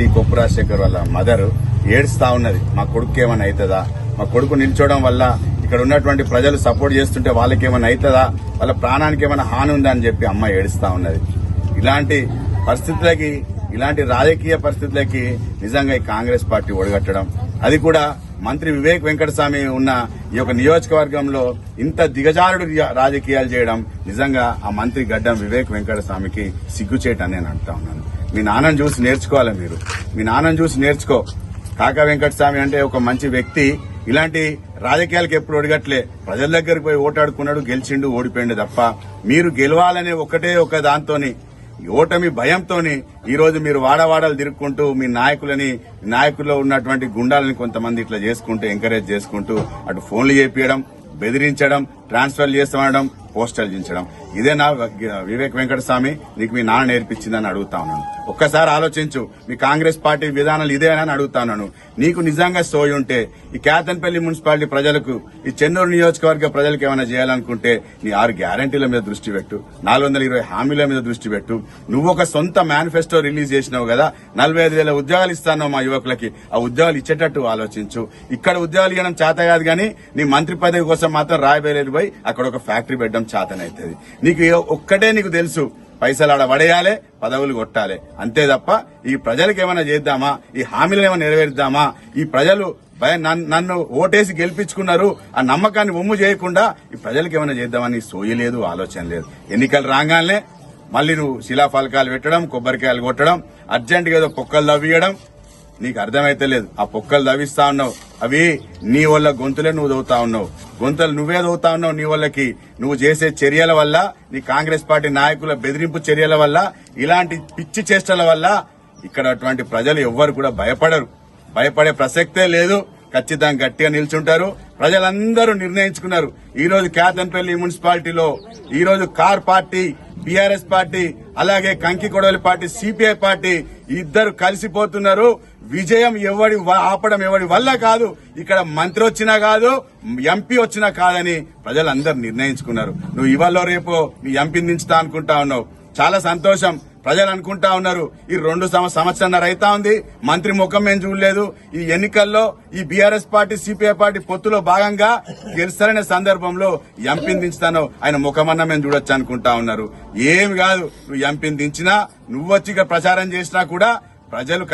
శక్తి కొప్పురాజశేఖర్ వాళ్ళ మదర్ ఏడుస్తా ఉన్నది మా కొడుకు ఏమైనా అవుతుందా మా కొడుకు నిల్చోవడం వల్ల ఇక్కడ ఉన్నటువంటి ప్రజలు సపోర్ట్ చేస్తుంటే వాళ్ళకి ఏమైనా అవుతుందా వాళ్ళ ప్రాణానికి ఏమైనా హాని ఉందా? అని చెప్పి అమ్మ ఏడుస్తా ఉన్నది. ఇలాంటి పరిస్థితులకి ఇలాంటి రాజకీయ పరిస్థితులకి నిజంగా ఈ కాంగ్రెస్ పార్టీ ఒడగట్టడం. అది కూడా మంత్రి వివేక్ వెంకటస్వామి ఉన్న ఈ యొక్క నియోజకవర్గంలో ఇంత దిగజారుడు రాజకీయాలు చేయడం నిజంగా ఆ మంత్రి గడ్డం వివేక్ వెంకటస్వామికి సిగ్గుచేటని నేను అంటా ఉన్నాను. మీ నాన్నని చూసి నేర్చుకోవాలి మీరు. మీ నాన్నని చూసి నేర్చుకో. కాకా వెంకటస్వామి అంటే ఒక మంచి వ్యక్తి. ఇలాంటి రాజకీయాలకు ఎప్పుడు ఒడిగట్లే. ప్రజల దగ్గరికి పోయి ఓటాడుకున్నాడు గెలిచిండు ఓడిపోయిండు తప్ప మీరు గెలవాలనే ఒకటే ఒక దాంతోని ఓటమి భయంతోని ఈరోజు మీరు వాడవాడలు తిరుక్కుంటూ మీ నాయకులని నాయకుల్లో ఉన్నటువంటి గుండాలని కొంతమంది ఇట్లా చేసుకుంటూ ఎంకరేజ్ చేసుకుంటూ అటు ఫోన్లు చేపించడం బెదిరించడం ట్రాన్స్ఫర్ చేస్తామనడం పోస్టర్ దించడం ఇదే నా వివేక్ వెంకటస్వామి నీకు మీ నాన్న నేర్పించిందని అడుగుతా ఉన్నాను. ఒక్కసారి ఆలోచించు మీ కాంగ్రెస్ పార్టీ విధానాలు ఇదేనా అని నీకు నిజంగా సోయి ఉంటే ఈ కేతన్పల్లి మున్సిపాలిటీ ప్రజలకు ఈ చెన్నూరు నియోజకవర్గ ప్రజలకు ఏమైనా చేయాలనుకుంటే నీ ఆరు గ్యారంటీల మీద దృష్టి పెట్టు నాలుగు వందల ఇరవై హామీల మీద దృష్టి పెట్టు. నువ్వు ఒక సొంత మేనిఫెస్టో రిలీజ్ చేసినావు కదా నలభై ఐదు వేల ఉద్యోగాలు ఇస్తాను మా యువకులకి ఆ ఉద్యోగాలు ఇచ్చేటట్టు ఆలోచించు. ఇక్కడ ఉద్యోగాలు ఇవ్వడం చేత కాదు కానీ నీ మంత్రి పదవి కోసం మాత్రం రాయబేరేరు పోయి అక్కడ ఒక ఫ్యాక్టరీ పెట్టడం చేతనైతుంది. నీకు ఒక్కటే నీకు తెలుసు. పైసలు ఆడ పడేయాలి పదవులు కొట్టాలి. అంతే తప్ప ఈ ప్రజలకు ఏమైనా చేద్దామా? ఈ హామీలను ఏమైనా నెరవేర్దామా ఈ ప్రజలు భయ- నన్- నన్ను ఓటేసి గెలిపించుకున్నారు ఆ నమ్మకాన్ని ఒమ్ము చేయకుండా ఈ ప్రజలకు ఏమైనా చేద్దామని సోయలేదు ఆలోచన లేదు. ఎన్నికలు రాగానే మళ్ళీ నువ్వు శిలాఫలకాలు పెట్టడం కొబ్బరికాయలు కొట్టడం అర్జెంటుగా ఏదో పొక్కలు తవ్వియడం నీకు అర్థమైతే లేదు. ఆ పొక్కలు తవ్విస్తా ఉన్నావు. అవి నీ వల్ల గొంతులే నువ్వు దవ్వుతా ఉన్నావు. గొంతులు నువ్వే దవ్వుతా ఉన్నావు నీ వాళ్ళకి నువ్వు చేసే చర్యల వల్ల నీ కాంగ్రెస్ పార్టీ నాయకుల బెదిరింపు చర్యల వల్ల ఇలాంటి పిచ్చి చేష్టల వల్ల ఇక్కడ అటువంటి ప్రజలు ఎవ్వరు కూడా భయపడరు. భయపడే ప్రసక్తే లేదు. ఖచ్చితంగా గట్టిగా నిల్చుంటారు. ప్రజలందరూ నిర్ణయించుకున్నారు. ఈ రోజు కేతన్పల్లి మున్సిపాలిటీలో ఈ రోజు కార్ పార్టీ బీఆర్ఎస్ పార్టీ అలాగే కంకి కొడవలి పార్టీ సిపిఐ పార్టీ ఇద్దరు కలిసిపోతున్నారు. విజయం ఎవడి ఆపడం ఎవడి వల్ల కాదు. ఇక్కడ మంత్రి వచ్చినా కాదు ఎంపీ వచ్చినా కాదని ప్రజలందరూ నిర్ణయించుకున్నారు. నువ్వు ఇవాళ రేపు మీ ఎంపీ దించుతా అనుకుంటా ఉన్నావు. చాలా సంతోషం. ప్రజలు అనుకుంటా ఉన్నారు ఈ రెండు సంవ- సంవత్సరాన్నర అయితా ఉంది మంత్రి ముఖం మేము చూడలేదు. ఈ ఎన్నికల్లో ఈ బీఆర్ఎస్ పార్టీ సిపిఐ పార్టీ పొత్తులో భాగంగా గెలుస్తారనే సందర్భంలో ఎంపీని దించుతాను ఆయన ముఖమన్నా మేము చూడొచ్చు అనుకుంటా ఉన్నారు. ఏమి కాదు నువ్వు ఎంపీని దించినా నువ్వు వచ్చి ప్రచారం చేసినా కూడా ప్రజలు